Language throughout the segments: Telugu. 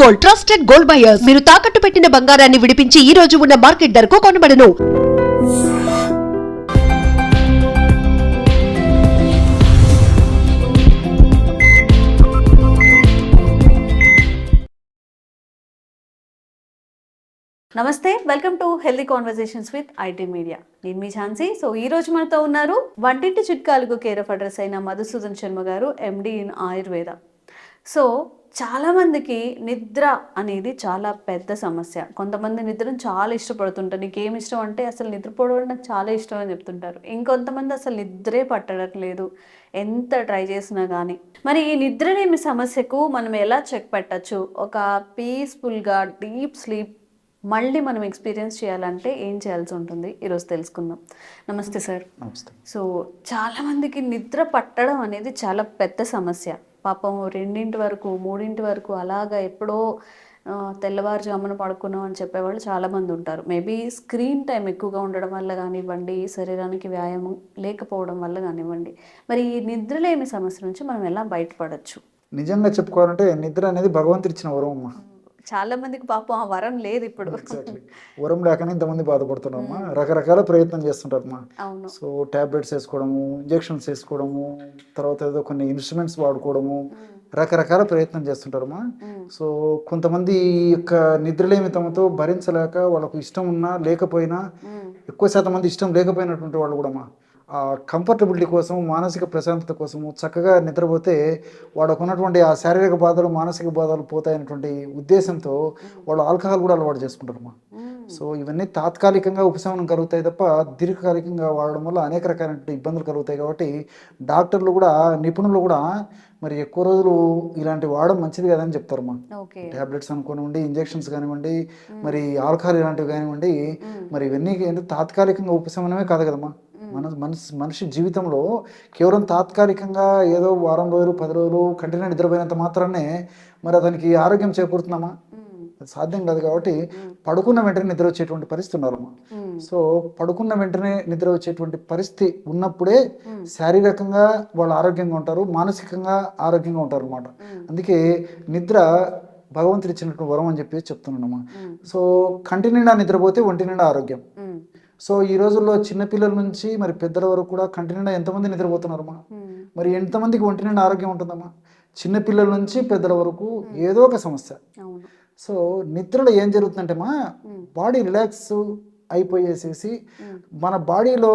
గోల్డ్ ట్రస్టెడ్ గోల్డ్ బయర్స్ మీరు తాకట్టు పెట్టిన బంగారాన్ని విడిపించి ఈ రోజు ఉన్న మార్కెట్ ధరకు కొనబడను. నమస్తే welcome to healthy conversations with IT media నేను మీ ఝాన్సీ. సో ఈ రోజు మనతో ఉన్నారు వంటింటి చిట్కాలకు కేర్ ఆఫ్ అడ్రస్ అయిన మధుసూదన్ శర్మ గారు ఎండి ఇన్ ఆయుర్వేద సో చాలా మందికి నిద్ర అనేది చాలా పెద్ద సమస్య. కొంతమంది నిద్రను చాలా ఇష్టపడుతుంటారు. నీకు ఏమి ఇష్టం అంటే అసలు నిద్రపోవడం నాకు చాలా ఇష్టం అని చెప్తుంటారు. ఇంకొంతమంది అసలు నిద్రే పట్టడం లేదు ఎంత ట్రై చేసినా కానీ మరి ఈ నిద్రలేమి సమస్యకు మనం ఎలా చెక్ పెట్టచ్చు? ఒక పీస్ఫుల్గా డీప్ స్లీప్ మళ్ళీ మనం ఎక్స్పీరియన్స్ చేయాలంటే ఏం చేయాల్సి ఉంటుంది? ఈరోజు తెలుసుకుందాం. నమస్తే సార్. నమస్తే. సో చాలా మందికి నిద్ర పట్టడం అనేది చాలా పెద్ద సమస్య. పాపం రెండింటి వరకు మూడింటి వరకు అలాగా ఎప్పుడో తెల్లవారుజామున పడుకున్నాం అని చెప్పేవాళ్ళు చాలామంది ఉంటారు. మేబీ స్క్రీన్ టైం ఎక్కువగా ఉండడం వల్ల కానివ్వండి శరీరానికి వ్యాయామం లేకపోవడం వల్ల కానివ్వండి. మరి ఈ నిద్రలేమి సమస్య నుంచి మనం ఎలా బయటపడచ్చు? నిజంగా చెప్పుకోవాలంటే నిద్ర అనేది భగవంతుడిచ్చిన వరం అమ్మా. చాలా మందికి పాపం ఆ వరం లేదు ఇప్పుడు. వరం లేకనే ఇంతమంది బాధపడుతున్నారమ్మా. రకరకాల ప్రయత్నం చేస్తుంటారమ్మా. సో టాబ్లెట్స్ వేసుకోవడము ఇంజెక్షన్స్ వేసుకోవడము తర్వాత ఏదో కొన్ని ఇన్స్ట్రుమెంట్స్ వాడుకోవడము రకరకాల ప్రయత్నం చేస్తుంటారమ్మా. మ్మ్. సో కొంతమంది యొక్క నిద్రలేమితంతో భరించలేక వాళ్ళకు ఇష్టం ఉన్నా లేకపోయినా. ఎక్కువ శాతం మంది ఇష్టం లేకపోయినటువంటి వాళ్ళు కూడా కంఫర్టబిలిటీ కోసం మానసిక ప్రశాంతత కోసము చక్కగా నిద్రపోతే వాళ్ళకు ఉన్నటువంటి ఆ శారీరక బాధలు మానసిక బాధలు పోతాయనేటువంటి ఉద్దేశంతో వాళ్ళు ఆల్కహాల్ కూడా అలవాటు చేసుకుంటారమ్మా. మ్మ్. సో ఇవన్నీ తాత్కాలికంగా ఉపశమనం కలుగుతాయి తప్ప దీర్ఘకాలికంగా వాడడం వల్ల అనేక రకాలైన ఇబ్బందులు కలుగుతాయి కాబట్టి డాక్టర్లు కూడా నిపుణులు కూడా మరి ఎక్కువ రోజులు ఇలాంటి వాడడం మంచిది కదని చెప్తారమ్మా. ఓకే. టాబ్లెట్స్ అనుకోనివ్వండి ఇంజెక్షన్స్ కానివ్వండి మరి ఆల్కహాల్ ఇలాంటివి కానివ్వండి మరి ఇవన్నీ తాత్కాలికంగా ఉపశమనమే కాదు కదమ్మా. మన మనిషి మనిషి జీవితంలో కేవలం తాత్కాలికంగా ఏదో వారం రోజులు పది రోజులు కంటిన్యూ నిద్రపోయినంత మాత్రానే మరి అతనికి ఆరోగ్యం చేకూరుతున్నామా? సాధ్యం కాదు కాబట్టి పడుకున్న వెంటనే నిద్ర వచ్చేటువంటి పరిస్థితి ఉన్నారమ్మా మ్మ్. సో పడుకున్న వెంటనే నిద్ర వచ్చేటువంటి పరిస్థితి ఉన్నప్పుడే శారీరకంగా వాళ్ళు ఆరోగ్యంగా ఉంటారు మానసికంగా ఆరోగ్యంగా ఉంటారు అనమాట అందుకే నిద్ర భగవంతుడు ఇచ్చినటువంటి వరం అని చెప్పేసి చెప్తున్నానమ్మా. మ్మ్. సో కంటి నిండా నిద్రపోతే ఒంటి నిండా ఆరోగ్యం. సో ఈ రోజుల్లో చిన్నపిల్లల నుంచి మరి పెద్దల వరకు కూడా కంటి నిండా ఎంతమంది నిద్రపోతున్నారమ్మా మ్మ్. మరి ఎంతమందికి ఒంటి నిండా ఆరోగ్యం ఉంటుందమ్మా? చిన్నపిల్లల నుంచి పెద్దల వరకు ఏదో ఒక సమస్య. సో నిద్రలో ఏం జరుగుతుందంటే మా బాడీ రిలాక్స్ అయిపోయేసేసి మన బాడీలో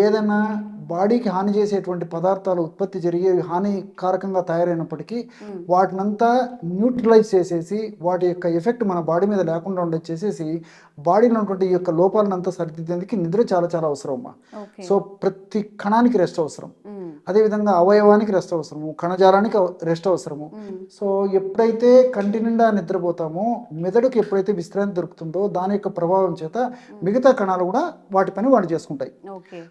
ఏదైనా బాడీకి హాని చేసేటువంటి పదార్థాలు ఉత్పత్తి జరిగి హానికారకంగా తయారైనప్పటికీ వాటినంతా న్యూట్రలైజ్ చేసేసి వాటి యొక్క ఎఫెక్ట్ మన బాడీ మీద లేకుండా ఉండే చేసేసి బాడీలో ఉన్నటువంటి ఈ యొక్క లోపాలనంతా సరిదిద్దేందుకు నిద్ర చాలా చాలా అవసరం అమ్మా సో ప్రతి కణానికి రెస్ట్ అవసరం. అదేవిధంగా అవయవానికి రెస్ట్ అవసరము కణజాలానికి రెస్ట్ అవసరము. సో ఎప్పుడైతే కంటి నిండా నిద్రపోతామో మెదడుకు ఎప్పుడైతే విశ్రాంతి దొరుకుతుందో దాని యొక్క ప్రభావం చేత మిగతా కణాలు కూడా వాటి పని వాటి చేసుకుంటాయి.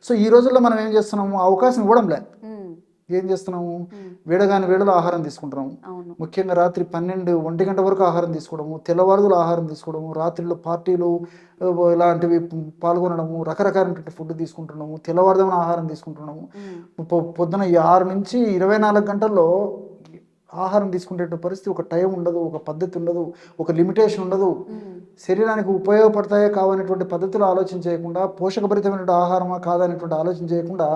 సో ఈ రోజుల్లో మనం ఏం చేస్తున్నాము? అవకాశం ఇవ్వడం లే మ్మ్. ఏం చేస్తున్నాము. వేడగాని వేళలో ఆహారం తీసుకుంటున్నాము. ముఖ్యంగా రాత్రి పన్నెండు ఒంటి గంట వరకు ఆహారం తీసుకోవడము తెల్లవారుదులు ఆహారం తీసుకోవడము రాత్రిలో పార్టీలు ఇలాంటివి పాల్గొనడము రకరకాలైనటువంటి ఫుడ్ తీసుకుంటున్నాము తెల్లవారుదామని ఆహారం తీసుకుంటున్నాము. పొద్దున ఆరు నుంచి ఇరవై నాలుగు గంటల్లో ఆహారం తీసుకునే పరిస్థితి ఒక టైం ఉండదు ఒక పద్ధతి ఉండదు ఒక లిమిటేషన్ ఉండదు. శరీరానికి ఉపయోగపడతాయా కావనేటువంటి పద్ధతులు ఆలోచన చేయకుండా పోషకభరితమైనటువంటి ఆహారమా కాదనేటువంటి ఆలోచన చేయకుండా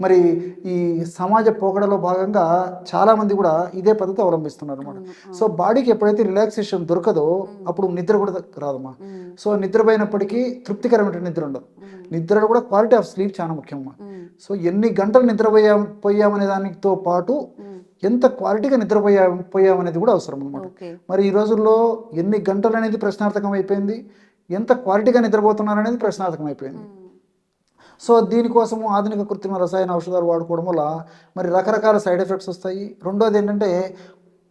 మరి ఈ సమాజ పోకడలో భాగంగా చాలామంది కూడా ఇదే పద్ధతి అవలంబిస్తున్నారు అనమాట సో బాడీకి ఎప్పుడైతే రిలాక్సేషన్ దొరకదో అప్పుడు నిద్ర కూడా రాదమ్మా. మ్మ్. సో నిద్రపోయినప్పటికీ తృప్తికరమైన నిద్ర ఉండదు. నిద్రలో కూడా క్వాలిటీ ఆఫ్ స్లీప్ చాలా ముఖ్యమ్మా మ్మ్. సో ఎన్ని గంటలు నిద్రపోయా పోయామనే దానితో పాటు. ఎంత క్వాలిటీగా నిద్రపోయా పోయామనేది కూడా అవసరం అనమాట మరి ఈ రోజుల్లో ఎన్ని గంటలు అనేది ప్రశ్నార్థకం అయిపోయింది? ఎంత క్వాలిటీగా నిద్రపోతున్నారు అనేది ప్రశ్నార్థకం అయిపోయింది. సో దీనికోసము ఆధునిక కృత్రిమ రసాయన ఔషధాలు వాడుకోవడం వల్ల మరి రకరకాల సైడ్ ఎఫెక్ట్స్ వస్తాయి. రెండోది ఏంటంటే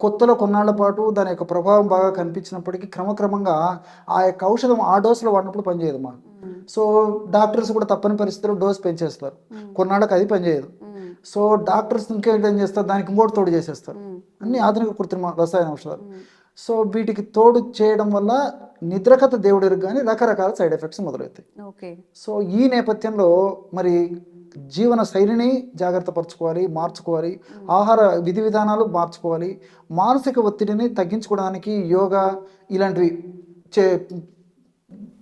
కొత్తలో కొన్నాళ్ళ పాటు దాని యొక్క ప్రభావం బాగా కనిపించినప్పటికీ క్రమక్రమంగా ఆ యొక్క ఔషధం ఆ డోసులో వాడినప్పుడు పనిచేయదమ్మా. మ్మ్. సో డాక్టర్స్ కూడా తప్పని పరిస్థితుల్లో డోస్ పెంచేస్తారు. కొన్నాళ్ళకి అది పనిచేయదు. సో డాక్టర్స్ ఇంకేం చేస్తారు? దానికి ఇంకోటి తోడు చేసేస్తారు. అన్ని ఆధునిక కృత్రిమ రసాయన ఔషధాలు. సో వీటికి తోడు చేయడం వల్ల నిద్రకథ దేవుడికి కానీ రకరకాల సైడ్ ఎఫెక్ట్స్ మొదలవుతాయి. సో ఈ నేపథ్యంలో మరి జీవన శైలిని జాగ్రత్త పరచుకోవాలి మార్చుకోవాలి. ఆహార విధి విధానాలు మార్చుకోవాలి. మానసిక ఒత్తిడిని తగ్గించుకోవడానికి యోగా ఇలాంటివి చే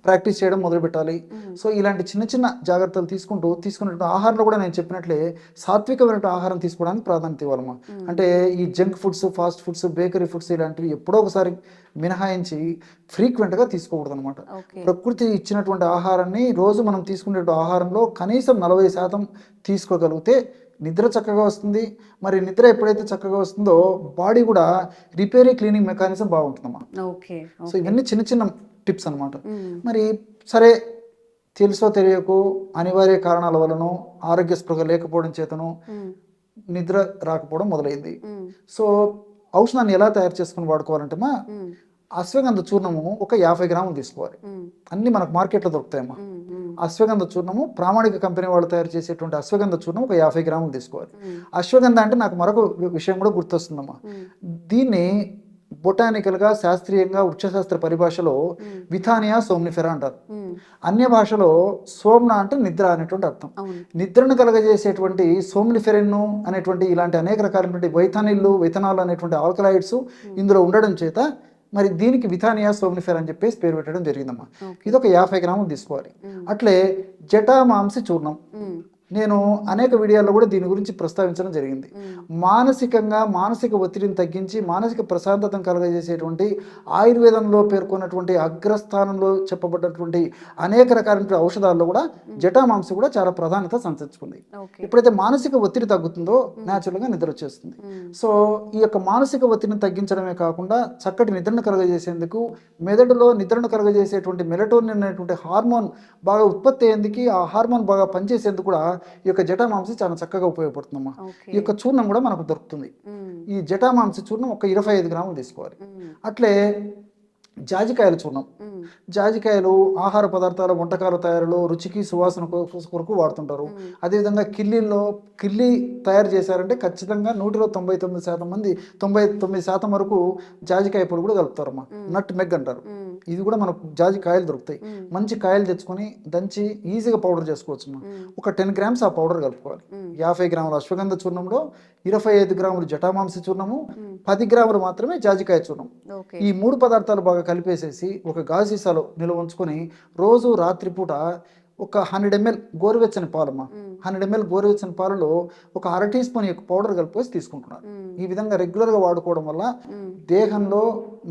ప్రాక్టీస్ చేయడం మొదలు పెట్టాలి. సో ఇలాంటి చిన్న చిన్న జాగ్రత్తలు తీసుకుంటూ తీసుకున్నట్టు ఆహారంలో కూడా నేను చెప్పినట్లే సాత్వికమైన ఆహారం తీసుకోవడానికి ప్రాధాన్యత ఇవ్వాలమ్మా అంటే ఈ junk foods fast foods bakery foods ఇలాంటివి ఎప్పుడో ఒకసారి మినహాయించి ఫ్రీక్వెంట్గా తీసుకోకూడదు అనమాట ప్రకృతి ఇచ్చినటువంటి ఆహారాన్ని రోజు మనం తీసుకునే ఆహారంలో కనీసం నలభై శాతం తీసుకోగలిగితే నిద్ర చక్కగా వస్తుంది. మరి నిద్ర ఎప్పుడైతే చక్కగా వస్తుందో బాడీ కూడా రిపేరీ క్లీనింగ్ మెకానిజం బాగుంటుందమ్మా. ఓకే సో ఇవన్నీ చిన్న చిన్న టిప్స్ అనమాట మరి సరే తెలుసో తెలియకో అనివార్య కారణాల వలన ఆరోగ్య స్పృహ లేకపోవడం చేతను నిద్ర రాకపోవడం మొదలైంది. సో ఔషధాన్ని ఎలా తయారు చేసుకుని వాడుకోవాలంటే మా అశ్వగంధ చూర్ణము ఒక యాభై గ్రాములు తీసుకోవాలి. అన్ని మనకు మార్కెట్లో దొరుకుతాయమ్మా అశ్వగంధ చూర్ణము ప్రామాణిక కంపెనీ వాళ్ళు తయారు చేసేటువంటి అశ్వగంధ చూర్ణం ఒక యాభై గ్రాములు తీసుకోవాలి. అశ్వగంధ అంటే నాకు మరొక విషయం కూడా గుర్తొస్తుందమ్మా. దీన్ని బొటానికల్గా శాస్త్రీయంగా వృక్షశాస్త్ర పరిభాషలో విథానియా సోమ్నిఫెరా అంటారు. అన్య భాషలో సోమ్న అంటే నిద్ర అనేటువంటి అర్థం. నిద్రను కలగజేసేటువంటి సోమ్నిఫెరెన్ అనేటువంటి ఇలాంటి అనేక రకాలైనటువంటి వైథానిల్లు వైథనాలు అనేటువంటి ఆల్కలాయిడ్స్ ఇందులో ఉండడం చేత మరి దీనికి విథానియా సోమ్నిఫెర్ అని చెప్పేసి పేరు పెట్టడం జరిగిందమ్మా. ఇది ఒక యాభై గ్రాములు తీసుకోవాలి. అట్లే జటామాంసి చూర్ణం. నేను అనేక వీడియోల్లో కూడా దీని గురించి ప్రస్తావించడం జరిగింది. మానసికంగా మానసిక ఒత్తిడిని తగ్గించి మానసిక ప్రశాంతతను కలగజేసేటువంటి ఆయుర్వేదంలో పేర్కొన్నటువంటి అగ్రస్థానంలో చెప్పబడ్డటువంటి అనేక రకాలైన ఔషధాల్లో కూడా జటామాంసి కూడా చాలా ప్రాధాన్యత సంతరించుకుంది. ఎప్పుడైతే మానసిక ఒత్తిడి తగ్గుతుందో న్యాచురల్గా నిద్ర వచ్చేస్తుంది. సో ఈ యొక్క మానసిక ఒత్తిడిని తగ్గించడమే కాకుండా చక్కటి నిద్రను కలుగజేసేందుకు మెదడులో నిద్రను కలుగజేసేటువంటి మెలటోనిన్ అనేటువంటి హార్మోన్ బాగా ఉత్పత్తి అయ్యేందుకు ఆ హార్మోన్ బాగా పనిచేసేందుకు కూడా ఈ యొక్క జటామాంసి చాలా చక్కగా ఉపయోగపడుతుందమ్మా. ఈ యొక్క చూర్ణం కూడా మనకు దొరుకుతుంది. ఈ జటామాంసి చూర్ణం ఒక ఇరవై ఐదు గ్రాములు తీసుకోవాలి. అట్లే జాజికాయల చూర్ణం. జాజికాయలు ఆహార పదార్థాల వంటకాల తయారీలో రుచికి సువాసన కొరకు వాడుతుంటారు. అదేవిధంగా కిల్లీల్లో కిల్లీ తయారు చేశారంటే ఖచ్చితంగా నూటిలో తొంభై తొమ్మిది శాతం మంది తొంభై తొమ్మిది శాతం వరకు జాజికాయ పొడి కూడా కలుపుతారమ్మా. నట్ మెగ్ అంటారు. ఇది కూడా మనకు జాజి కాయలు దొరుకుతాయి. మంచి కాయలు తెచ్చుకొని దంచి ఈజీగా పౌడర్ చేసుకోవచ్చు ఒక టెన్ గ్రామ్స్ ఆ పౌడర్ కలుపుకోవాలి. యాభై గ్రాముల అశ్వగంధ చూర్ణంలో ఇరవై ఐదు గ్రాములు జటామాంసి చూర్ణము పది గ్రాములు మాత్రమే జాజికాయ చూర్ణం. ఈ మూడు పదార్థాలు బాగా కలిపేసేసి ఒక గాజు సీసాలో నిల్వ ఉంచుకొని రోజు రాత్రిపూట ఒక హండ్రెడ్ ఎంఎల్ గోరువెచ్చని పాలమ్మ. హండ్రెడ్ ఎంఎల్ గోరువెచ్చని పాలలో ఒక అర టీ స్పూన్ యొక్క పౌడర్ కలిపేసి తీసుకుంటున్నారు. ఈ విధంగా రెగ్యులర్గా వాడుకోవడం వల్ల దేహంలో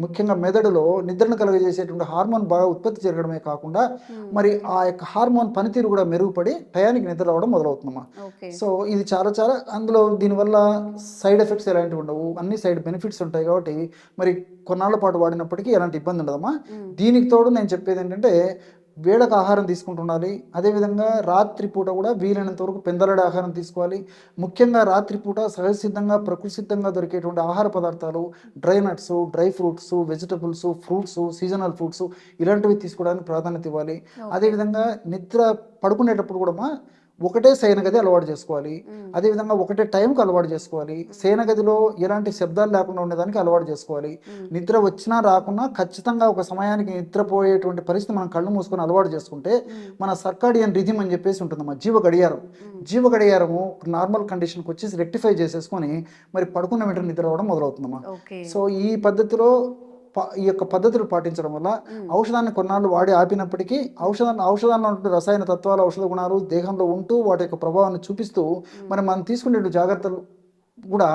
ముఖ్యంగా మెదడులో నిద్రను కలుగజేసేటువంటి హార్మోన్ బాగా ఉత్పత్తి జరగడమే కాకుండా మరి ఆ యొక్క హార్మోన్ పనితీరు కూడా మెరుగుపడి టయానికి నిద్ర రావడం మొదలవుతుందమ్మా. సో ఇది చాలా చాలా అందులో దీనివల్ల సైడ్ ఎఫెక్ట్స్ ఎలాంటివి ఉండవు. అన్ని సైడ్ బెనిఫిట్స్ ఉంటాయి కాబట్టి మరి కొన్నాళ్ళ పాటు వాడినప్పటికీ ఎలాంటి ఇబ్బంది ఉండదమ్మా. దీనికి తోడు నేను చెప్పేది ఏంటంటే వేళకు ఆహారం తీసుకుంటుండాలి. అదేవిధంగా రాత్రిపూట కూడా వీలైనంత వరకు పెందలడి ఆహారం తీసుకోవాలి. ముఖ్యంగా రాత్రిపూట సహజ సిద్ధంగా ప్రకృతి సిద్ధంగా దొరికేటువంటి ఆహార పదార్థాలు dry nuts dry fruits vegetables fruits seasonal fruits ఇలాంటివి తీసుకోవడానికి ప్రాధాన్యత ఇవ్వాలి. అదేవిధంగా నిద్ర పడుకునేటప్పుడు కూడా ఒకటే శయన గది అలవాటు చేసుకోవాలి. అదేవిధంగా ఒకటే టైంకి అలవాటు చేసుకోవాలి. శయన గదిలో ఎలాంటి శబ్దాలు లేకుండా ఉండేదానికి అలవాటు చేసుకోవాలి. నిద్ర వచ్చినా రాకున్నా ఖచ్చితంగా ఒక సమయానికి నిద్రపోయేటువంటి పరిస్థితి మనం కళ్ళు మూసుకొని అలవాటు చేసుకుంటే మన సర్కాడియన్ రిధిమ్ అని చెప్పేసి ఉంటుందమ్మా జీవ గడియారం. జీవ గడియారము నార్మల్ కండిషన్కి వచ్చేసి రెక్టిఫై చేసేసుకొని మరి పడుకున్న వెంటనే నిద్ర రావడం మొదలవుతుందమ్మా. సో ఈ పద్ధతిలో ఈ యొక్క పద్ధతులు పాటించడం వల్ల ఔషధాన్ని కొన్నాళ్ళు వాడి ఆపినప్పటికీ ఔషధాన్ని ఔషధాల్లో ఉంటున్న రసాయన తత్వాలు ఔషధ గుణాలు దేహంలో ఉంటూ వాటి యొక్క ప్రభావాన్ని చూపిస్తూ మరి మనం తీసుకునే జాగ్రత్తలు కూడా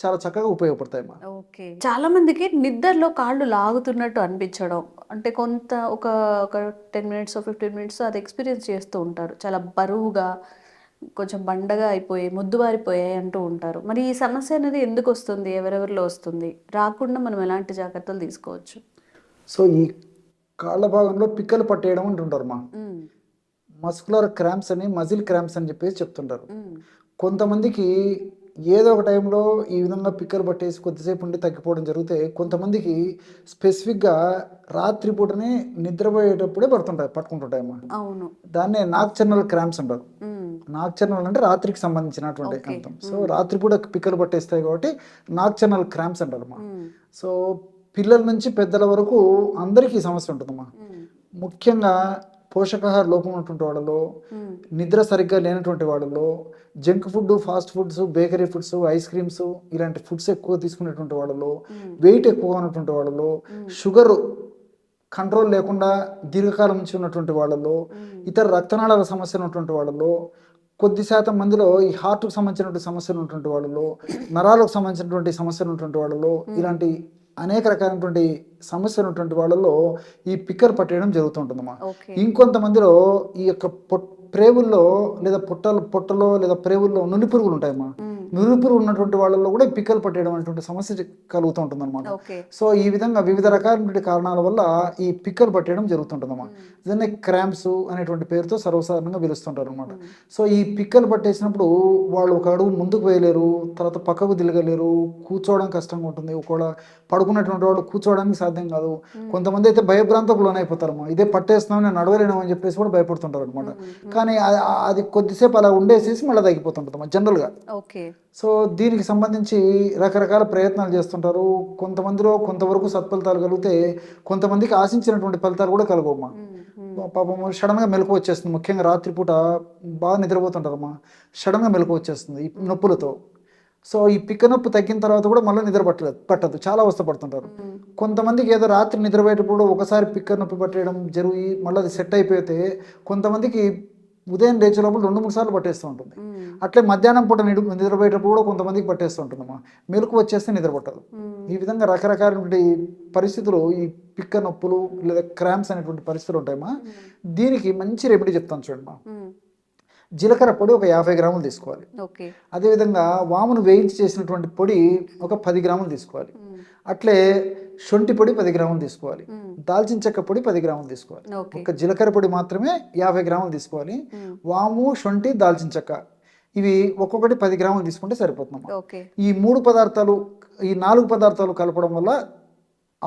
చాలా చక్కగా ఉపయోగపడతాయి ఓకే. చాలా మందికి నిద్రలో కాళ్ళు లాగుతున్నట్టు అనిపించడం. అంటే కొంత ఒక ఒక టెన్ మినిట్స్ ఫిఫ్టీన్ మినిట్స్ అది ఎక్స్పీరియన్స్ చేస్తూ ఉంటారు. చాలా బరువుగా కొంచెం బండగా అయిపోయి ముద్దువారిపోయాయి అంటూ ఉంటారు. మరి ఈ సమస్య అనేది ఎందుకు వస్తుంది? ఎవరెవరిలో వస్తుంది? రాకుండా మనం ఎలాంటి జాగ్రత్తలు తీసుకోవచ్చు? సో ఈ కాళ్ళ భాగంలో పిక్కలు పట్టేయడం అంటుంటారు మా. మస్కులర్ క్రాంప్స్ అని మజిల్ క్రాంప్స్ అని చెప్పేసి చెప్తుంటారు. కొంతమందికి ఏదో ఒక టైంలో ఈ విధంగా పిక్కలు పట్టేసి కొద్దిసేపు ఉండి తగ్గిపోవడం జరిగితే కొంతమందికి స్పెసిఫిక్గా రాత్రిపూటనే నిద్రపోయేటప్పుడే పడుతుంటాయి పట్టుకుంటుంటాయమ్మా అవును. దాన్నే నాక్చర్నల్ క్రాంప్స్ అంటారు. నాక్చర్నల్ అంటే రాత్రికి సంబంధించినటువంటి. అంతం సో రాత్రిపూట పిక్కలు పట్టేస్తాయి కాబట్టి నాక్చర్నల్ క్రాంప్స్ అంటారమ్మా. ఉమ్, సో పిల్లల నుంచి పెద్దల వరకు అందరికీ సమస్య ఉంటుందమ్మా. ముఖ్యంగా పోషకాహార లోపం ఉన్నటువంటి వాళ్ళలో నిద్ర సరిగ్గా లేనటువంటి వాళ్ళలో junk food fast foods bakery foods ice creams ఇలాంటి ఫుడ్స్ ఎక్కువ తీసుకునేటువంటి వాళ్ళలో వెయిట్ ఎక్కువ ఉన్నటువంటి వాళ్ళలో షుగర్ కంట్రోల్ లేకుండా దీర్ఘకాలం నుంచి ఉన్నటువంటి వాళ్ళలో ఇతర రక్తనాళాల సమస్యలు ఉన్నటువంటి వాళ్ళలో కొద్ది శాతం మందిలో ఈ హార్ట్కు సంబంధించినటువంటి సమస్యలు ఉన్నటువంటి వాళ్ళలో నరాలకు సంబంధించినటువంటి సమస్యలు ఉన్నటువంటి వాళ్ళలో ఇలాంటి అనేక రకాలైనటువంటి సమస్యలు ఉన్నటువంటి వాళ్ళలో ఈ పిక్కర్ పట్టేయడం జరుగుతుంటుందమ్మా. ఇంకొంతమందిలో ఈ యొక్క ప్రేవుల్లో లేదా పొట్టలు పొట్టలో లేదా ప్రేవుల్లో నులి పురుగులు ఉంటాయమ్మా నులి పురుగు ఉన్నటువంటి వాళ్ళలో కూడా పిక్కలు పట్టేయడం అనేటువంటి సమస్య కలుగుతూ ఉంటుంది ఓకే. సో ఈ విధంగా వివిధ రకాలైనటువంటి కారణాల వల్ల ఈ పిక్కలు పట్టేయడం జరుగుతుంటుందన్నమాట దీన్ని క్రాంప్స్ అనేటువంటి పేరుతో సర్వసాధారణంగా పిలుస్తుంటారు అనమాట సో ఈ పిక్కలు పట్టేసినప్పుడు వాళ్ళు ఒక అడుగు ముందుకు వేయలేరు తర్వాత పక్కకు తిరగలేరు కూర్చోవడం కష్టంగా ఉంటుంది. ఒకవేళ పడుకున్నటువంటి వాళ్ళు కూర్చోవడానికి సాధ్యం కాదు. కొంతమంది అయితే భయభ్రాంతకు లోనైపోతారమ్మా ఇదే పట్టేస్తున్నాం నేను నడవలేను అని చెప్పేసి కూడా భయపడుతుంటారు అనమాట కానీ అది కొద్దిసేపు అలా ఉండేసేసి మళ్ళీ తగ్గిపోతుంటుంది జనరల్గా. ఓకే. సో దీనికి సంబంధించి రకరకాల ప్రయత్నాలు చేస్తుంటారు. కొంతమందిలో కొంతవరకు సత్ఫలితాలు కలిగితే కొంతమందికి ఆశించినటువంటి ఫలితాలు కూడా కలగవమ్మా పాపం సడన్గా మెలకు వచ్చేస్తుంది. ముఖ్యంగా రాత్రిపూట బాగా నిద్రపోతుంటారమ్మా. సడన్గా మెలకు వచ్చేస్తుంది ఈ నొప్పులతో. సో ఈ పిక్క నొప్పి తగ్గిన తర్వాత కూడా మళ్ళీ నిద్ర పట్టలేదు పట్టదు. చాలా అవస్థ పడుతుంటారు. కొంతమందికి ఏదో రాత్రి నిద్రపోయేటప్పుడు ఒకసారి పిక్క నొప్పి పట్టేయడం జరిగి మళ్ళీ అది సెట్ అయిపోతే కొంతమందికి ఉదయం లేచే లోపల రెండు మూడు సార్లు పట్టేస్తూ ఉంటుంది. అట్లే మధ్యాహ్నం పూట నిడు నిద్రపోయేటప్పుడు కూడా కొంతమందికి పట్టేస్తూ ఉంటుందమ్మా. మెలకు వచ్చేస్తే నిద్ర పట్టదు ఈ విధంగా రకరకాలైనటువంటి పరిస్థితులు ఈ పిక్క నొప్పులు లేదా క్రాంప్స్ అనేటువంటి పరిస్థితులు ఉంటాయమ్మా. దీనికి మంచి రెమెడీ చెప్తాను చూడండి మా. జీలకర్ర పొడి ఒక యాభై గ్రాములు తీసుకోవాలి. అదేవిధంగా వామును వేయించి చేసినటువంటి పొడి ఒక పది గ్రాములు తీసుకోవాలి. అట్లే శొంఠి పొడి పది గ్రాములు తీసుకోవాలి. దాల్చిన చెక్క పొడి పది గ్రాములు తీసుకోవాలి. ఒక జీలకర్ర పొడి మాత్రమే యాభై గ్రాములు తీసుకోవాలి. వాము శొంఠి దాల్చిన చెక్క. ఇవి ఒక్కొక్కటి పది గ్రాములు తీసుకుంటే సరిపోతుందమ్మా ఓకే. ఈ మూడు పదార్థాలు ఈ నాలుగు పదార్థాలు కలపడం వల్ల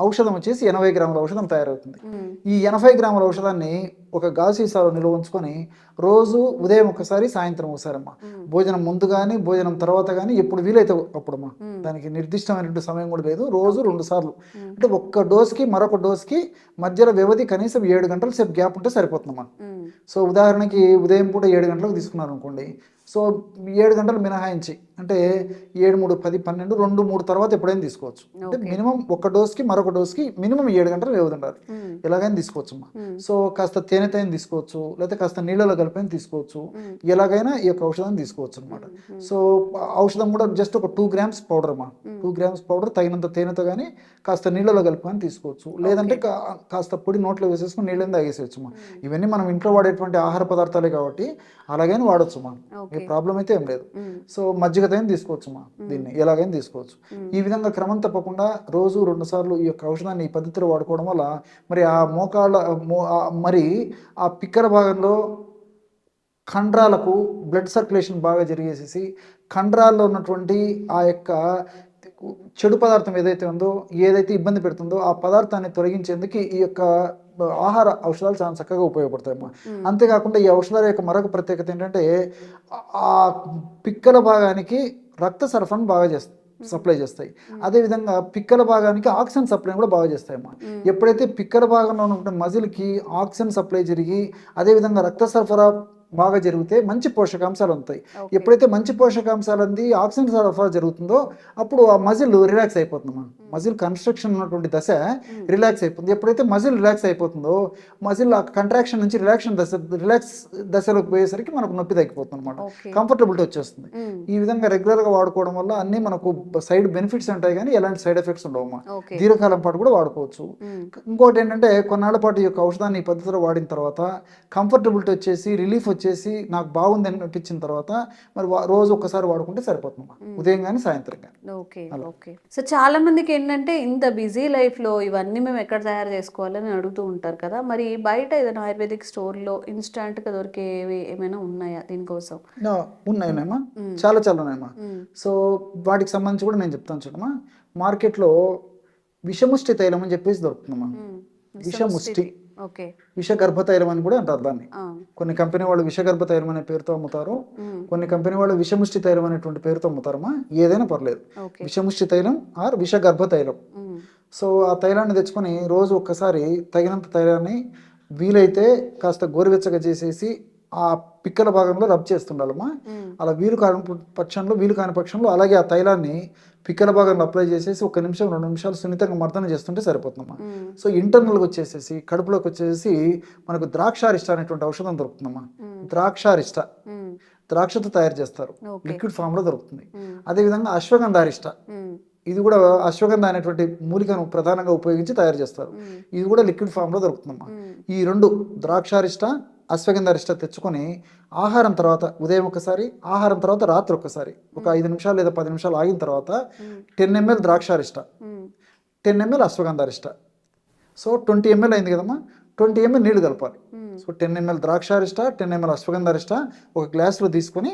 ఔషధం వచ్చేసి ఎనభై గ్రాముల ఔషధం తయారవుతుంది. ఈ ఎనభై గ్రాముల ఔషధాన్ని ఒక గాజు సీసాలో నిల్వ ఉంచుకొని రోజు ఉదయం ఒకసారి సాయంత్రం ఒకసారి అమ్మా భోజనం ముందు కానీ భోజనం తర్వాత కానీ ఎప్పుడు వీలైతే అప్పుడమ్మా. దానికి నిర్దిష్టమైనటువంటి సమయం కూడా లేదు. రోజు రెండు సార్లు. అంటే ఒక్క డోస్కి మరొక డోస్కి మధ్యలో వ్యవధి కనీసం ఏడు గంటల సేపు గ్యాప్ ఉంటే సరిపోతుందమ్మా. సో ఉదాహరణకి ఉదయం పూట ఏడు గంటలకు తీసుకున్నారు అనుకోండి సో ఏడు గంటలు మినహాయించి అంటే ఏడు మూడు పది పన్నెండు రెండు మూడు తర్వాత ఎప్పుడైనా తీసుకోవచ్చు. అంటే మినిమం ఒక డోస్కి మరొక డోస్కి మినిమం ఏడు గంటలు వ్యవధి ఉండాలి ఎలాగైనా తీసుకోవచ్చు అమ్మా సో కాస్త తేనెతైన తీసుకోవచ్చు లేకపోతే కాస్త నీళ్ళలో కలిపైన తీసుకోవచ్చు. ఎలాగైనా ఈ యొక్క ఔషధాన్ని తీసుకోవచ్చు అనమాట సో ఔషధం కూడా జస్ట్ ఒక టూ గ్రామ్స్ పౌడర్ అమ్మా. టూ గ్రామ్స్ పౌడర్ తగినంత తేనెతో కానీ కాస్త నీళ్ళలో కలుపుకొని తీసుకోవచ్చు. లేదంటే కాస్త పొడి నోట్లో వేసేసుకుని నీళ్ళని తాగేసేయచ్చు అమ్మా ఇవన్నీ మనం ఇంట్లో వాడేటువంటి ఆహార పదార్థాలే కాబట్టి అలాగైనా వాడచ్చు అమ్మా ఏ ప్రాబ్లం అయితే ఏం లేదు. సో మజ్జిగతైన తీసుకోవచ్చు అమ్మా దీన్ని. ఎలాగైనా తీసుకోవచ్చు. ఈ విధంగా క్రమం తప్పకుండా రోజు రెండు సార్లు ఈ యొక్క ఔషధాన్ని ఈ పద్ధతిలో వాడుకోవడం వల్ల మరి ఆ మోకాళ్ళ మో- మరి ఆ పిక్కల భాగంలో కండరాలకు బ్లడ్ సర్క్యులేషన్ బాగా జరిగేసేసి కండరాల్లో ఉన్నటువంటి ఆ యొక్క చెడు పదార్థం ఏదైతే ఉందో ఏదైతే ఇబ్బంది పెడుతుందో ఆ పదార్థాన్ని తొలగించేందుకు ఈ యొక్క ఆహార ఔషధాలు చాలా చక్కగా ఉపయోగపడతాయమ్మా అంతేకాకుండా ఈ ఔషధాల యొక్క మరొక ప్రత్యేకత ఏంటంటే ఆ పిక్కల భాగానికి రక్త సరఫరాను బాగా చేస్తాయి సప్లై చేస్తాయి. అదేవిధంగా పిక్కల భాగానికి ఆక్సిజన్ సప్లై కూడా బాగా చేస్తాయమ్మా ఎప్పుడైతే పిక్కల భాగంలో ఉన్న మజిల్కి ఆక్సిజన్ సప్లై జరిగి అదేవిధంగా రక్త సరఫరా బాగా జరిగితే మంచి పోషకాంశాలు ఉంటాయి. ఎప్పుడైతే మంచి పోషకాంశాలు అంది ఆక్సిజన్ సరఫరా జరుగుతుందో అప్పుడు ఆ మజిల్ రిలాక్స్ అయిపోతుంది మజిల్ కన్స్ట్రక్షన్ ఉన్నటువంటి దశ రిలాక్స్ అయిపోతుంది. ఎప్పుడైతే మజిల్ రిలాక్స్ అయిపోతుందో మజిల్ ఆ కంట్రాక్షన్ నుంచి రిలాక్షన్ దశ రిలాక్స్ దశలోకి పోయేసరికి మనకు నొప్పి తగ్గిపోతుంది అనమాట కంఫర్టబిలిటీ వచ్చేస్తుంది. ఈ విధంగా రెగ్యులర్గా వాడుకోవడం వల్ల అన్ని మనకు సైడ్ బెనిఫిట్స్ ఉంటాయి కానీ ఎలాంటి సైడ్ ఎఫెక్ట్స్ ఉండవమ్మా. దీర్ఘకాలం పాటు కూడా వాడుకోవచ్చు. ఇంకోటి ఏంటంటే కొన్నాళ్ళ పాటు ఈ యొక్క ఔషధాన్ని ఈ పద్ధతిలో వాడిన తర్వాత కంఫర్టబిలిటీ వచ్చేసి రిలీఫ్ వచ్చేసి నాకు బాగుంది అనిపించిన తర్వాత మరి రోజు ఒక్కసారి వాడుకుంటే సరిపోతుందమ్మా. ఉదయం కానీ సాయంత్రం కానీ ఓకే ఓకే. సో చాలా మందికి ఏంటంటే ఇంత బిజీ లైఫ్లో ఇవన్నీ మేము ఎక్కడ తయారు చేసుకోవాలని అడుగుతూ ఉంటారు కదా మరి బయట ఏదైనా ఆయుర్వేదిక్ స్టోర్లో ఇన్స్టాంట్గా దొరికేవి ఏమైనా ఉన్నాయా దీనికోసం? ఉన్నాయమ్మా చాలా చాలా ఉన్నాయమ్మా. సో వాటికి సంబంధించి కూడా నేను చెప్తాను చూడమ్మా. మార్కెట్లో విషముష్టి తైలం అని చెప్పేసి దొరుకుతుందమ్మా. విషముష్టి. విషగర్భ తైలం అని కూడా అంటారు దాన్ని. కొన్ని కంపెనీ వాళ్ళు విషగర్భ తైలం అనే పేరుతో అమ్ముతారు. మ్మ్. కొన్ని కంపెనీ వాళ్ళు విషముష్టి తైలం అనేటువంటి పేరుతో అమ్ముతారమ్మా. ఏదైనా పర్లేదు. విషముష్టి తైలం ఆర్ విషగర్భ తైలం. సో ఆ తైలాన్ని తెచ్చుకొని రోజు ఒక్కసారి తగినంత తైలాన్ని వీలైతే కాస్త గోరువెచ్చగా చేసేసి ఆ పిక్కల భాగంలో రబ్ చేస్తుండాలమ్మా. అలా వీలు కాని పక్షంలో వీలు కాని పక్షంలో అలాగే ఆ తైలాన్ని పిక్కల భాగంలో అప్లై చేసేసి ఒక నిమిషం రెండు నిమిషాలు సున్నితంగా మర్దన చేస్తుంటే సరిపోతుందమ్మా. సో ఇంటర్నల్గా వచ్చేసేసి కడుపులోకి వచ్చేసి మనకు ద్రాక్షారిష్ట అనేటువంటి ఔషధం దొరుకుతుందమ్మా. ద్రాక్షారిష్ట. ద్రాక్షతో తయారు చేస్తారు. లిక్విడ్ ఫామ్లో దొరుకుతుంది. అదేవిధంగా అశ్వగంధారిష్ట. ఇది కూడా అశ్వగంధ అనేటువంటి మూలికను ప్రధానంగా ఉపయోగించి తయారు చేస్తారు. ఇది కూడా లిక్విడ్ ఫామ్లో దొరుకుతుందమ్మా ఈ రెండు ద్రాక్షారిష్ట అశ్వగంధారిష్ట తెచ్చుకొని ఆహారం తర్వాత ఉదయం ఒకసారి ఆహారం తర్వాత రాత్రి ఒకసారి ఒక ఐదు నిమిషాలు లేదా పది నిమిషాలు ఆగిన తర్వాత టెన్ ఎంఎల్ ద్రాక్షారిష్ట టెన్ ఎంఎల్ అశ్వగంధారిష్ట. సో ట్వంటీ ఎంఎల్ అయింది కదమ్మా ట్వంటీ ఎంఎల్ నీళ్ళు కలపాలి. సో టెన్ ఎంఎల్ ద్రాక్షారిష్ట టెన్ ఎంఎల్ అశ్వగంధారిష్ట ఒక గ్లాసులో తీసుకొని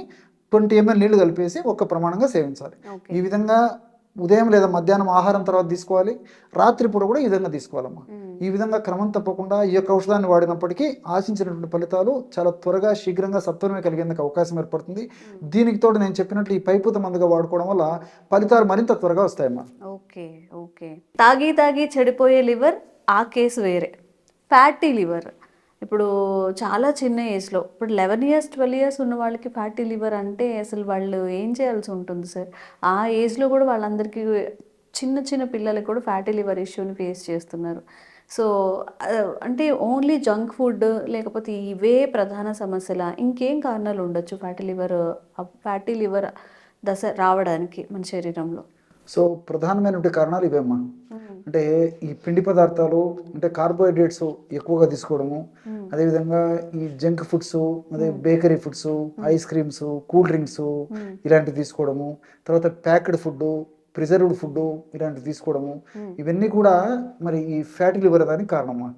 ట్వంటీ ఎంఎల్ నీళ్ళు కలిపేసి ఒక ప్రమాణంగా సేవించాలి. ఈ విధంగా ఉదయం లేదా మధ్యాహ్నం ఆహారం తర్వాత తీసుకోవాలి. రాత్రి పూట కూడా ఈ విధంగా తీసుకోవాలమ్మా. ఈ విధంగా క్రమం తప్పకుండా ఈ యొక్క ఔషధాన్ని వాడినప్పటికీ ఆశించినటువంటి ఫలితాలు చాలా త్వరగా శీఘ్రంగా సత్వరమే కలిగేందుకు అవకాశం ఏర్పడుతుంది. దీనికి తోడు నేను చెప్పినట్లు ఈ పైపూత మందుగా వాడుకోవడం వల్ల ఫలితాలు మరింత త్వరగా వస్తాయమ్మా. Okay okay. తాగి తాగి చెడిపోయే లివర్ ఆ కేసు వేరే. Fatty liver. ఇప్పుడు చాలా చిన్న ఏజ్లో ఇప్పుడు లెవెన్ ఇయర్స్ ట్వెల్వ్ ఇయర్స్ ఉన్న వాళ్ళకి ఫ్యాటీ లివర్ అంటే అసలు వాళ్ళు ఏం చేయాల్సి ఉంటుంది సార్ ఆ ఏజ్లో కూడా వాళ్ళందరికీ చిన్న చిన్న పిల్లలకి కూడా ఫ్యాటీ లివర్ ఇష్యూని ఫేస్ చేస్తున్నారు. సో అంటే ఓన్లీ జంక్ ఫుడ్ లేకపోతే ఇవే ప్రధాన సమస్యల ఇంకేం కారణాలు ఉండొచ్చు ఫ్యాటీ లివర్ ఫ్యాటీ లివర్ దశ రావడానికి మన శరీరంలో? సో ప్రధానమైనటువంటి కారణాలు ఇవేమ్మా. అంటే ఈ పిండి పదార్థాలు అంటే కార్బోహైడ్రేట్స్ ఎక్కువగా తీసుకోవడము అదేవిధంగా ఈ జంక్ ఫుడ్స్ అదే bakery foods ice creams cool drinks ఇలాంటివి తీసుకోవడము తర్వాత ప్యాక్డ్ ఫుడ్ ప్రిజర్వ్డ్ ఫుడ్ ఇలాంటివి తీసుకోవడము ఇవన్నీ కూడా మరి ఈ ఫ్యాటీ లివర్ దానికి కారణమా.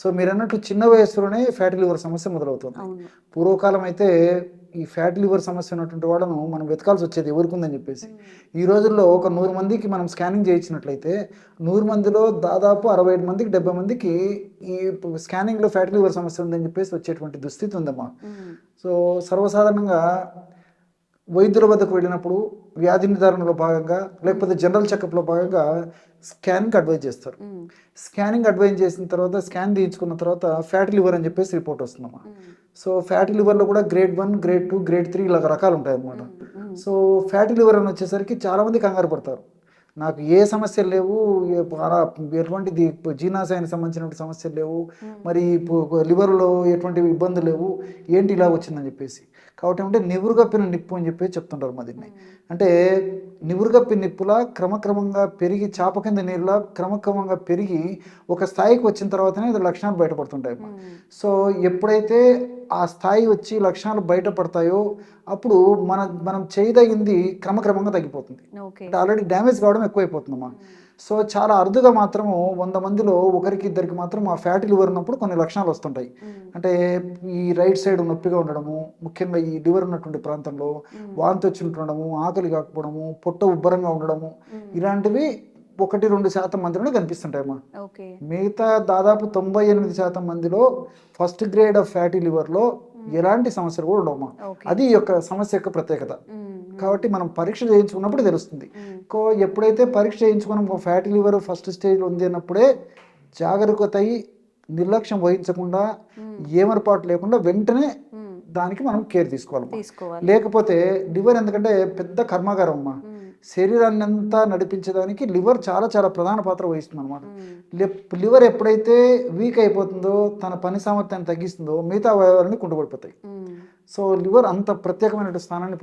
సో మీరు అన్నట్టు చిన్న వయసులోనే ఫ్యాటీ లివర్ సమస్య మొదలవుతుంది. పూర్వకాలం అయితే ఈ ఫ్యాటీ లివర్ సమస్య ఉన్నటువంటి వాళ్ళను మనం వెతకాల్సి వచ్చేది ఎవరికి ఉందని చెప్పేసి ఈ రోజుల్లో ఒక నూరు మందికి మనం స్కానింగ్ చేయించినట్లయితే నూరు మందిలో దాదాపు అరవై ఐదు మందికి డెబ్బై మందికి ఈ స్కానింగ్లో ఫ్యాటీ లివర్ సమస్య ఉందని చెప్పేసి వచ్చేటువంటి దుస్థితి ఉందమ్మా మ్మ్. సో సర్వసాధారణంగా వైద్యుల వద్దకు వెళ్ళినప్పుడు వ్యాధి నిర్ధారణలో భాగంగా లేకపోతే జనరల్ చెకప్లో భాగంగా స్కానింగ్ అడ్వైజ్ చేస్తారు. స్కానింగ్ అడ్వైజ్ చేసిన తర్వాత స్కాన్ తీయించుకున్న తర్వాత ఫ్యాటీ లివర్ అని చెప్పేసి రిపోర్ట్ వస్తుందమ్మా మ్మ్. సో ఫ్యాటీ లివర్లో కూడా grade one grade two grade three ఇలా రకాలు ఉంటాయి అన్నమాట. సో ఫ్యాటీ లివర్ అని వచ్చేసరికి చాలామంది కంగారు పడతారు నాకు ఏ సమస్యలు లేవు ఎటువంటిది జీర్ణాశయానికి సంబంధించినటువంటి సమస్యలు లేవు మరి లివర్లో ఎటువంటి ఇబ్బందులు లేవు ఏంటి ఇలా వచ్చిందని చెప్పేసి. కాబట్టి అంటే నివురుగప్పిన నిప్పు అని చెప్పేసి చెప్తుంటారు మా దీన్ని. అంటే నివురుగప్పి నిప్పులా క్రమక్రమంగా పెరిగి చాప కింద నీరులా క్రమక్రమంగా పెరిగి ఒక స్థాయికి వచ్చిన తర్వాతనే ఇది లక్షణాలు బయటపడుతుంటాయి. సో ఎప్పుడైతే ఆ స్థాయి వచ్చి లక్షణాలు బయటపడతాయో అప్పుడు మన మనం చేయదగింది క్రమక్రమంగా తగ్గిపోతుంది. ఆల్రెడీ డ్యామేజ్ కావడం ఎక్కువైపోతుందమ్మా. సో చాలా అరుదుగా మాత్రము వంద మందిలో ఒకరికి ఇద్దరికి మాత్రం ఆ ఫ్యాటీ లివర్ ఉన్నప్పుడు కొన్ని లక్షణాలు వస్తుంటాయి. అంటే ఈ రైట్ సైడ్ నొప్పిగా ఉండడము ముఖ్యంగా ఈ లివర్ ఉన్నటువంటి ప్రాంతంలో వాంతి వచ్చి ఉండడము ఆకలి కాకపోవడము పొట్ట ఉబ్బరంగా ఉండడము ఇలాంటివి ఒకటి రెండు శాతం మందిలోనే కనిపిస్తుంటాయమ్మా. మిగతా దాదాపు తొంభై ఎనిమిది శాతం మందిలో ఫస్ట్ గ్రేడ్ ఆఫ్ ఫ్యాటీ లివర్లో ఎలాంటి సమస్యలు కూడా ఓకే అది యొక్క సమస్య యొక్క ప్రత్యేకత. కాబట్టి మనం పరీక్ష చేయించుకున్నప్పుడు తెలుస్తుంది. కో ఎప్పుడైతే పరీక్ష చేయించుకున్నాం ఫ్యాటీ లివర్ ఫస్ట్ స్టేజ్ ఉంది అన్నప్పుడే జాగరూకత అయి నిర్లక్ష్యం వహించకుండా ఏమరపాటు లేకుండా వెంటనే. దానికి మనం కేర్ తీసుకోవాలి లేకపోతే లివర్ ఎందుకంటే పెద్ద కర్మాగారం అమ్మా మ్మ్. శరీరాన్ని అంతా నడిపించడానికి లివర్ చాలా చాలా ప్రధాన పాత్ర వహిస్తుంది అనమాట. లివర్ ఎప్పుడైతే వీక్ అయిపోతుందో తన పని సామర్థ్యాన్ని తగ్గిస్తుందో మిగతా అవయవాలన్నీ కుంటుపడిపోతాయి మ్మ్. సో లివర్ అంత ప్రత్యేకమైన స్థానాన్ని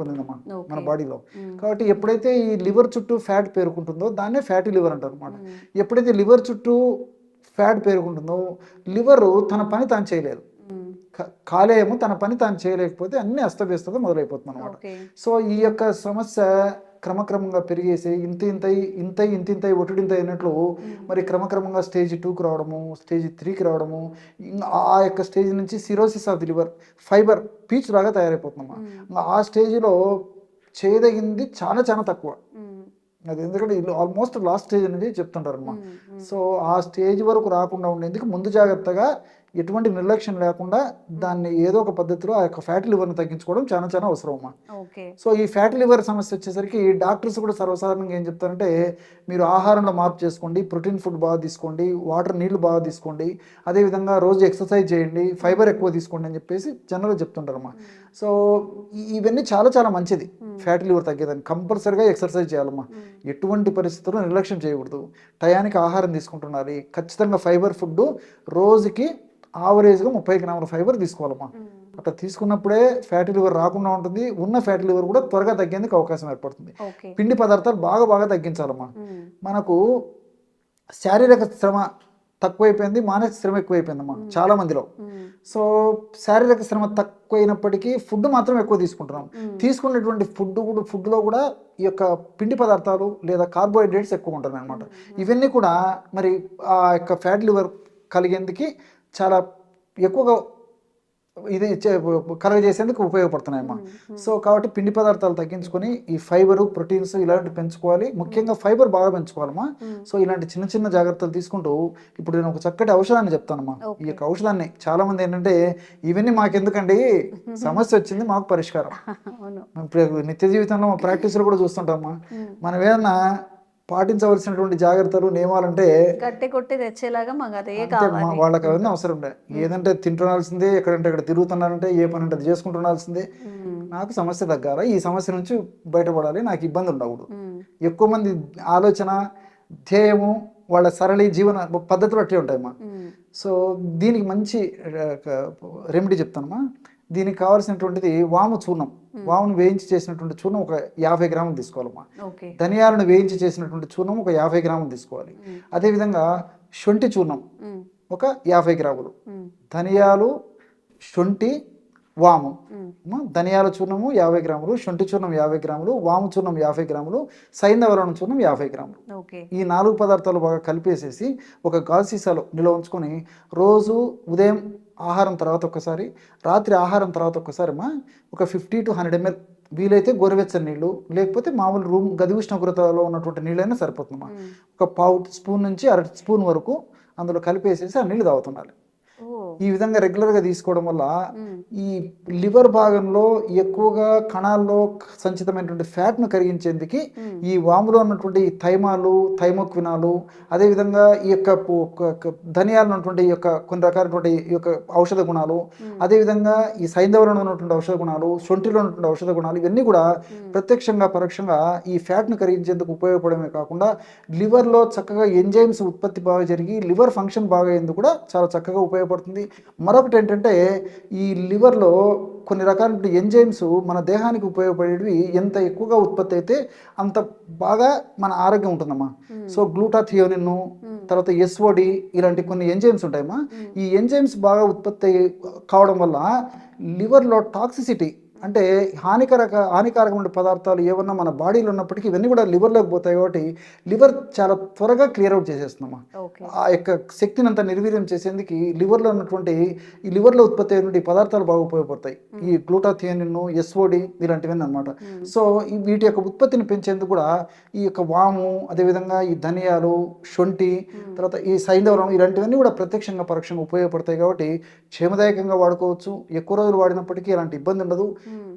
ఓకే. మన బాడీలో. కాబట్టి ఎప్పుడైతే ఈ లివర్ చుట్టూ ఫ్యాట్ పేరుకుంటుందో దాన్నే ఫ్యాటీ లివర్ అంటారు అనమాట. ఎప్పుడైతే లివర్ చుట్టూ ఫ్యాట్ పేరుకుంటుందో లివర్ తన పని తాను చేయలేదు కాలేయము తన పని తాను చేయలేకపోతే అన్ని అస్తవ్యస్తగా మొదలైపోతుంది అనమాట సో ఈ యొక్క సమస్య క్రమక్రమంగా పెరిగేసి ఇంత ఇంత ఇంత ఇంత ఇంత ఒటిడింత అయినట్లు మరి క్రమక్రమంగా స్టేజ్ టూకి రావడము స్టేజ్ త్రీకి రావడము ఆ యొక్క స్టేజ్ నుంచి cirrhosis of the liver fibre peach లాగా తయారైపోతుందమ్మా ఆ స్టేజ్లో చేయదగింది చాలా చాలా తక్కువ. అది ఎందుకంటే ఆల్మోస్ట్ లాస్ట్ స్టేజ్ అనేది చెప్తుంటారు అమ్మా మ్మ్. సో ఆ స్టేజ్ వరకు రాకుండా ఉండేందుకు ముందు జాగ్రత్తగా ఎటువంటి నిర్లక్ష్యం లేకుండా దాన్ని ఏదో ఒక పద్ధతిలో ఆ యొక్క ఫ్యాటీ లివర్ని తగ్గించుకోవడం చాలా చాలా అవసరం అమ్మా సో ఈ ఫ్యాటీ లివర్ సమస్య వచ్చేసరికి డాక్టర్స్ కూడా సర్వసాధారణంగా ఏం చెప్తారంటే మీరు ఆహారంలో మార్పు చేసుకోండి ప్రోటీన్ ఫుడ్ బాగా తీసుకోండి వాటర్ నీళ్ళు బాగా తీసుకోండి అదేవిధంగా రోజు ఎక్సర్సైజ్ చేయండి ఫైబర్ ఎక్కువ తీసుకోండి అని చెప్పేసి జనరల్గా చెప్తుంటారమ్మా. సో ఇవన్నీ చాలా చాలా మంచిది. ఫ్యాటీ లివర్ తగ్గేదాన్ని కంపల్సరీగా ఎక్సర్సైజ్ చేయాలమ్మా. ఎటువంటి పరిస్థితుల్లో నిర్లక్ష్యం చేయకూడదు. టయానికి ఆహారం తీసుకుంటున్నారు. ఖచ్చితంగా ఫైబర్ ఫుడ్ రోజుకి ఆవరేజ్గా ముప్పై గ్రాముల ఫైబర్ తీసుకోవాలమ్మా. అట్లా తీసుకున్నప్పుడే ఫ్యాటీ లివర్ రాకుండా ఉంటుంది ఉన్న ఫ్యాటీ లివర్ కూడా త్వరగా తగ్గేందుకు అవకాశం ఏర్పడుతుంది. పిండి పదార్థాలు బాగా బాగా తగ్గించాలమ్మా. మనకు శారీరక శ్రమ తక్కువైపోయింది మానసిక శ్రమ ఎక్కువైపోయిందమ్మా చాలా మందిలో. సో శారీరక శ్రమ తక్కువైనప్పటికీ ఫుడ్ మాత్రం ఎక్కువ తీసుకుంటున్నాం. తీసుకున్నటువంటి ఫుడ్ కూడా ఫుడ్లో కూడా ఈ యొక్క పిండి పదార్థాలు లేదా కార్బోహైడ్రేట్స్ ఎక్కువ ఉంటున్నాయి అనమాట ఇవన్నీ కూడా మరి ఆ యొక్క ఫ్యాట్ లివర్ కలిగేందుకు చాలా ఎక్కువగా ఇది కలగజేసేందుకు ఉపయోగపడుతున్నాయమ్మా. సో కాబట్టి పిండి పదార్థాలు తగ్గించుకొని ఈ ఫైబర్ ప్రోటీన్స్ ఇలాంటివి పెంచుకోవాలి. ముఖ్యంగా ఫైబర్ బాగా పెంచుకోవాలమ్మా. సో ఇలాంటి చిన్న చిన్న జాగ్రత్తలు తీసుకుంటూ ఇప్పుడు నేను ఒక చక్కటి ఔషధాన్ని చెప్తానమ్మా. ఈ యొక్క ఔషధాన్ని చాలా మంది ఏంటంటే ఇవన్నీ మాకెందుకండి? సమస్య వచ్చింది మాకు పరిష్కారం. నిత్య జీవితంలో మా ప్రాక్టీస్లో కూడా చూస్తుంటామా మనం ఏదన్నా పాటించవలసినటువంటి జాగ్రత్తలు నియమాలంటే గట్టి కొట్టి తెచ్చేలాగా మాకు అదే కావాలి. వాళ్ళకి అవన్నీ అవసరం ఉండే ఏదంటే తింటున్నాల్సిందే ఎక్కడంటే ఇక్కడ తిరుగుతున్నారంటే ఏ పని అంటే అది చేసుకుంటున్నాల్సిందే. నాకు సమస్య తగ్గాల? ఈ సమస్య నుంచి బయటపడాలి నాకు ఇబ్బంది ఉండకూడదు. మ్మ్. ఎక్కువ మంది ఆలోచన ధ్యేయము వాళ్ళ సరళి జీవన పద్ధతులు అట్లే ఉంటాయమ్మా మ్మ్. సో దీనికి మంచి రెమెడీ చెప్తానమ్మా దీనికి కావాల్సినటువంటిది వాము చూర్ణం వామును వేయించి చేసినటువంటి చూర్ణం ఒక యాభై గ్రాములు తీసుకోవాలమ్మా. ధనియాలను వేయించి చేసినటువంటి చూర్ణం ఒక యాభై గ్రాములు తీసుకోవాలి. అదేవిధంగా శొంఠి చూర్ణం మ్మ్. ఒక యాభై గ్రాములు. ధనియాలు శొంఠి వాము. ధనియాల చూర్ణము యాభై గ్రాములు శొంఠి చూర్ణం యాభై గ్రాములు వాము చూర్ణం యాభై గ్రాములు సైంధవరణ చూర్ణం యాభై గ్రాములు. ఈ నాలుగు పదార్థాలు బాగా కలిపేసేసి ఒక గాజు సీసాలో నిల్వ ఉంచుకొని రోజు ఉదయం ఆహారం తర్వాత ఒకసారి రాత్రి ఆహారం తర్వాత ఒకసారి అమ్మా ఒక ఫిఫ్టీ టు హండ్రెడ్ ఎంఎల్ వీలైతే గోరువెచ్చని నీళ్ళు లేకపోతే మామూలు రూమ్ గది ఉష్ణోగ్రతలో ఉన్నటువంటి నీళ్ళైనా సరిపోతుందమ్మా ఒక పావు స్పూన్ నుంచి అర స్పూన్ వరకు అందులో కలిపేసేసి ఆ నీళ్ళు తాగుతుండాలి. ఈ విధంగా రెగ్యులర్గా తీసుకోవడం వల్ల ఈ లివర్ భాగంలో ఎక్కువగా కణాల్లో సంచితమైనటువంటి ఫ్యాట్ను కరిగించేందుకు ఈ వాములో ఉన్నటువంటి థైమాలు థైమోక్వినాలు అదేవిధంగా ఈ యొక్క ధనియాలు ఉన్నటువంటి యొక్క కొన్ని రకాలటువంటి ఈ యొక్క ఔషధ గుణాలు అదేవిధంగా ఈ సైంధవరంలో ఉన్నటువంటి ఔషధ గుణాలు సొంటిలో ఉన్నటువంటి ఔషధ గుణాలు ఇవన్నీ కూడా ప్రత్యక్షంగా పరోక్షంగా ఈ ఫ్యాట్ను కరిగించేందుకు ఉపయోగపడమే కాకుండా లివర్లో చక్కగా ఎంజైమ్స్ ఉత్పత్తి బాగా జరిగి లివర్ ఫంక్షన్ బాగా అయ్యేందుకు కూడా చాలా చక్కగా ఉపయోగపడుతుంది. మరొకటి ఏంటంటే ఈ లివర్లో కొన్ని రకాల ఎంజైమ్స్ మన దేహానికి ఉపయోగపడేవి ఎంత ఎక్కువగా ఉత్పత్తి అయితే అంత బాగా మన ఆరోగ్యం ఉంటుందమ్మా. సో గ్లూటాథియోనిన్ తర్వాత ఎస్ఓడి ఇలాంటి కొన్ని ఎంజైమ్స్ ఉంటాయమ్మా. ఈ ఎంజైమ్స్ బాగా ఉత్పత్తి కావడం వల్ల లివర్లో టాక్సిసిటీ అంటే హానికరక హానికారకమైన పదార్థాలు ఏమన్నా మన బాడీలో ఉన్నప్పటికీ ఇవన్నీ కూడా లివర్లోకి పోతాయి కాబట్టి లివర్ చాలా త్వరగా క్లియర్ అవుట్ చేసేస్తుందమ్మా. ఓకే. ఆ యొక్క శక్తిని అంతా నిర్వీర్యం చేసేందుకు లివర్లో ఉన్నటువంటి ఈ లివర్లో ఉత్పత్తి అయినటువంటి పదార్థాలు బాగా ఉపయోగపడతాయి. ఈ గ్లూటాథియనిన్ ఎస్ఓడి ఇలాంటివన్నీ అనమాట సో వీటి యొక్క ఉత్పత్తిని పెంచేందుకు కూడా ఈ యొక్క వాము అదేవిధంగా ఈ ధనియాలు శొంఠి తర్వాత ఈ సైంధవరం ఇలాంటివన్నీ కూడా ప్రత్యక్షంగా పరోక్షంగా ఉపయోగపడతాయి కాబట్టి క్షేమదాయకంగా వాడుకోవచ్చు. ఎక్కువ రోజులు వాడినప్పటికీ ఎలాంటి ఇబ్బంది ఉండదు.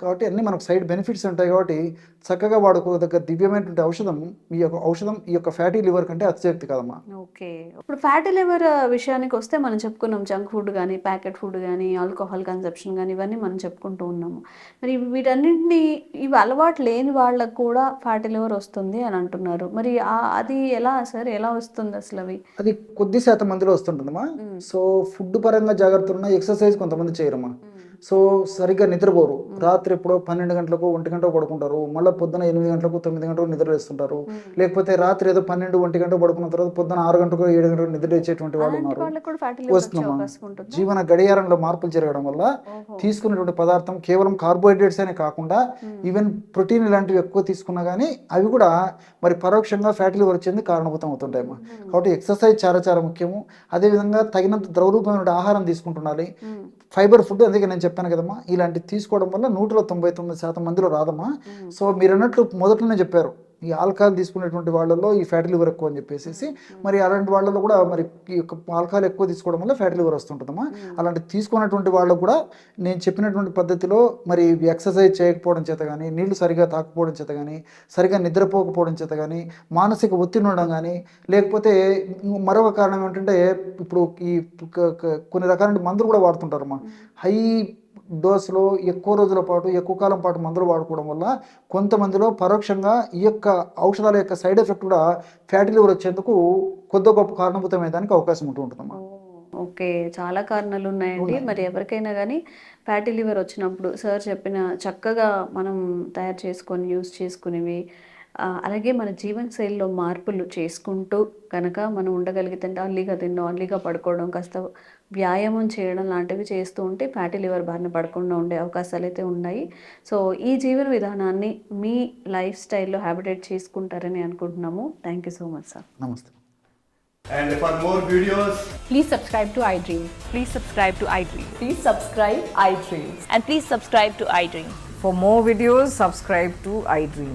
కాబట్టి అన్ని మనకు సైడ్ బెనిఫిట్స్ ఉంటాయి కాబట్టి చక్కగా వాడుకోదగ్గ దివ్యమైనటువంటి ఔషధం ఈ యొక్క ఔషధం ఈ యొక్క ఫ్యాటీ లివర్ కంటే అతిశక్తి కాదమ్మా. ఓకే. ఇప్పుడు ఫ్యాటీ లివర్ విషయానికి వస్తే మనం చెప్పుకున్నాం జంక్ ఫుడ్ కానీ ప్యాకెట్ ఫుడ్ కానీ ఆల్కహాల్ కన్సెప్షన్ కానీ ఇవన్నీ మనం చెప్పుకుంటూ ఉన్నాము. మరి వీటన్నింటినీ ఇవి అలవాటు లేని వాళ్ళకు కూడా ఫ్యాటీ లివర్ వస్తుంది అని అంటున్నారు. మరి అది ఎలా సార్? ఎలా వస్తుంది అసలు అవి? అది కొద్ది శాతం మందిలో వస్తుంటుందమ్మా. సో ఫుడ్ పరంగా జాగ్రత్తలు ఉన్న ఎక్సర్సైజ్ కొంతమంది చేయరమ్మా. సో సరిగ్గా నిద్రపోరు. రాత్రి ఎప్పుడో పన్నెండు గంటలకు ఒంటి గంటకు పడుకుంటారు. మళ్ళీ పొద్దున ఎనిమిది గంటలకు తొమ్మిది గంటలకు నిద్ర వేస్తుంటారు లేకపోతే రాత్రి ఏదో పన్నెండు ఒంటి గంట పడుకున్న తర్వాత పొద్దున ఆరు గంటలకు ఏడు గంటలకు నిద్ర వేసేటువంటి వాళ్ళు ఉన్నారు. ఉంటుంది? జీవన గడియారంలో మార్పులు జరగడం వల్ల ఓహో. తీసుకున్నటువంటి పదార్థం కేవలం కార్బోహైడ్రేట్స్ అనే కాకుండా ఈవెన్ ప్రోటీన్ ఇలాంటివి ఎక్కువ తీసుకున్నా కానీ అవి కూడా మరి పరోక్షంగా ఫ్యాటీ లివర్ వచ్చేందుకు కారణభూతం అవుతుంటాయమ్మా. కాబట్టి ఎక్సర్సైజ్ చాలా చాలా ముఖ్యము. అదేవిధంగా తగినంత ద్రవరూపమైన ఆహారం తీసుకుంటుండాలి. ఫైబర్ ఫుడ్ అందుకే నేను చెప్పాను కదమ్మా ఇలాంటివి తీసుకోవడం వల్ల నూటిలో తొంభై తొమ్మిది శాతం మందిలో రాదమ్మా. సో మీరు అన్నట్లు మొదట్లోనే చెప్పారు ఈ ఆల్కహాల్ తీసుకునేటువంటి వాళ్ళలో ఈ ఫ్యాటీ లివర్ ఎక్కువ అని చెప్పేసి మరి అలాంటి వాళ్ళలో కూడా మరి ఈ యొక్క ఆల్కహాల్ ఎక్కువ తీసుకోవడం వల్ల ఫ్యాటీ లివర్ వస్తుంటుందమ్మా. అలాంటి తీసుకున్నటువంటి వాళ్ళు కూడా నేను చెప్పినటువంటి పద్ధతిలో మరి ఎక్సర్సైజ్ చేయకపోవడం చేత కానీ నీళ్ళు సరిగా తాకపోవడం చేత కానీ సరిగా నిద్రపోకపోవడం చేత కానీ మానసిక ఒత్తిడి ఉండడం కానీ లేకపోతే మరొక కారణం ఏంటంటే ఇప్పుడు ఈ కొన్ని రకాల మందులు కూడా వాడుతుంటారమ్మా. హై డోస్లో ఎక్కువ రోజుల పాటు ఎక్కువ కాలం పాటు మందులు వాడుకోవడం వల్ల కొంతమందిలో పరోక్షంగా ఈ యొక్క ఔషధాల యొక్క సైడ్ ఎఫెక్ట్ కూడా ఫ్యాటీ లివర్ వచ్చేందుకు కొద్ది గొప్ప కారణభూతమయ్యేదానికి అవకాశం ఉంటూ ఉంటుందమ్మా. ఓకే. చాలా కారణాలు ఉన్నాయండి. మరి ఎవరికైనా కానీ ఫ్యాటీ లివర్ వచ్చినప్పుడు సార్ చెప్పిన చక్కగా మనం తయారు చేసుకొని యూస్ చేసుకునేవి అలాగే మన జీవన శైలిలో మార్పులు చేసుకుంటూ కనుక మనం ఉండగలిగితే అర్లీగా తినడం అర్లీగా పడుకోవడం కాస్త వ్యాయామం చేయడం లాంటివి చేస్తూ ఉంటే ఫ్యాటీ లివర్ బారిన పడకుండా ఉండే అవకాశాలు అయితే ఉన్నాయి సో ఈ జీవన విధానాన్ని మీ లైఫ్ స్టైల్లో హ్యాబిటేట్ చేసుకుంటారని అనుకుంటున్నాము thank you so much sir నమస్తే And for more videos, Please subscribe to iDream. Please subscribe to iDream. Please subscribe iDream. And please subscribe to iDream. For more videos, subscribe to iDream.